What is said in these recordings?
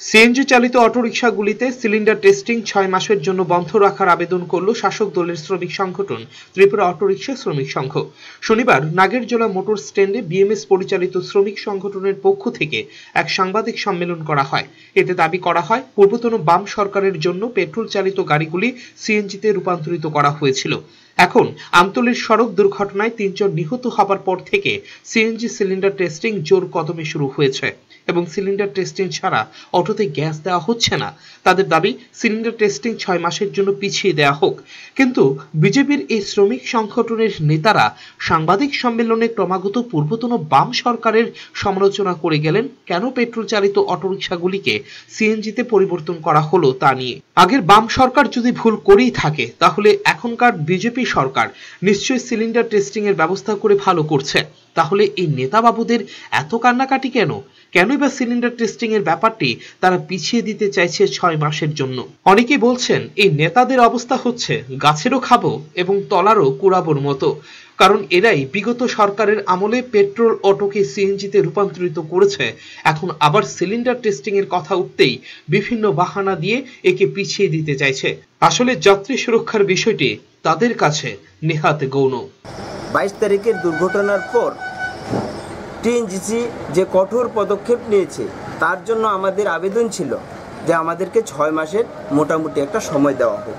CNG চালিত অটোরিকশাগুলিতে cylinder testing ছয় মাসের জন্য বন্ধ রাখার আবেদন করল শাসক দলের শ্রমিক সংগঠন, ত্রিপুরা অটোরিকশা শ্রমিক সংঘ। শনিবার নাগেরজোলা মোটর স্ট্যান্ডে বিএমএস পরিচালিত শ্রমিক সংগঠনের পক্ষ থেকে এক সাংবাদিক সম্মেলন করা হয়। এতে দাবি করা হয়, পূর্বতন বাম সরকারের জন্য পেট্রোল চালিত গাড়িগুলি সিএনজিতে রূপান্তরিত করা হয়েছিল। এখন আমতলীর সড়ক দুর্ঘটনায় তিনজন নিহত হবার পর থেকে সিএনজি সিলিন্ডার টেস্টিং জোর কদমে শুরু হয়েছে এবং সিলিন্ডার টেস্টিং ছাড়া অটোতে গ্যাস দেওয়া হচ্ছে না। তাদের দাবি, সিলিন্ডার টেস্টিং ছয় মাসের জন্য পিছিয়ে দেওয়া হোক। কিন্তু বিজেপির এই শ্রমিক সংগঠনের নেতারা সাংবাদিক সম্মেলনে ক্রমাগত পূর্বতন বাম সরকারের সমালোচনা করে গেলেন, কেন পেট্রোল চালিত অটোরিকশাগুলিকে সিএনজিতে পরিবর্তন করা হলো তা নিয়ে। আগের বাম সরকার যদি ভুল করেই থাকে, তাহলে এখনকার বিজেপি সরকার। নিশ্চয়ই সিলিন্ডার টেস্টিং এর ব্যবস্থা করে ভালো করছে। তাহলে এই নেতা বাবুদের এত কান্নাকাটি কেন? কেনই বা সিলিন্ডার টেস্টিং এর ব্যাপারটি তারা পিছিয়ে দিতে চাইছে ছয় মাসের জন্য? অনেকেই বলছেন, এই নেতাদের অবস্থা হচ্ছে গাছেরও খাব এবং তলারও কুড়াবোর মতো। কারণ এরাই বিগত সরকারের আমলে পেট্রোল অটোকে সিএনজিতে রূপান্তরিত করেছে। এখন আবার সিলিন্ডার টেস্টিং এর কথা উঠতেই বিভিন্ন বাহানা দিয়ে একে পিছিয়ে দিতে চাইছে। আসলে যাত্রী সুরক্ষার বিষয়টি তাদের কাছে নেহাত গৌণ। বাইশ তারিখের দুর্ঘটনার পর টিএনজিসি যে কঠোর পদক্ষেপ নিয়েছে, তার জন্য আমাদের আবেদন ছিল যে আমাদেরকে ছয় মাসের মোটামুটি একটা সময় দেওয়া হোক।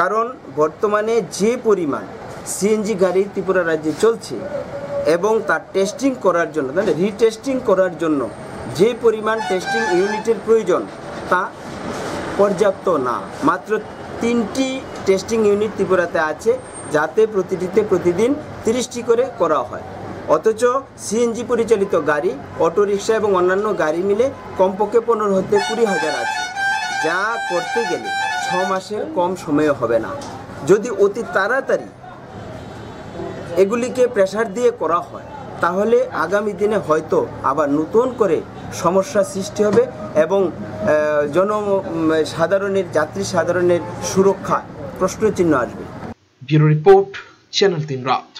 কারণ বর্তমানে যে পরিমাণ সিএনজি গাড়ি ত্রিপুরা রাজ্যে চলছে এবং তার টেস্টিং করার জন্য মানে রিটেস্টিং করার জন্য যে পরিমাণ টেস্টিং ইউনিটের প্রয়োজন, তা পর্যাপ্ত না। মাত্র তিনটি টেস্টিং ইউনিট ত্রিপুরাতে আছে, যাতে প্রতিটিতে প্রতিদিন তিরিশটি করে করা হয়। অথচ সিএনজি পরিচালিত গাড়ি, অটোরিকশা এবং অন্যান্য গাড়ি মিলে কমপক্ষে পনেরো হতে কুড়ি হাজার আছে, যা করতে গেলে ছ মাসের কম সময়ে হবে না। যদি অতি তাড়াতাড়ি এগুলিকে প্রেশার দিয়ে করা হয়, তাহলে আগামী দিনে হয়তো আবার নতুন করে সমস্যা সৃষ্টি হবে এবং জন সাধারণের, যাত্রী সাধারণের সুরক্ষা প্রশ্নচিহ্ন আসবে। ব্যুরো রিপোর্ট, চ্যানেল তিন রাত।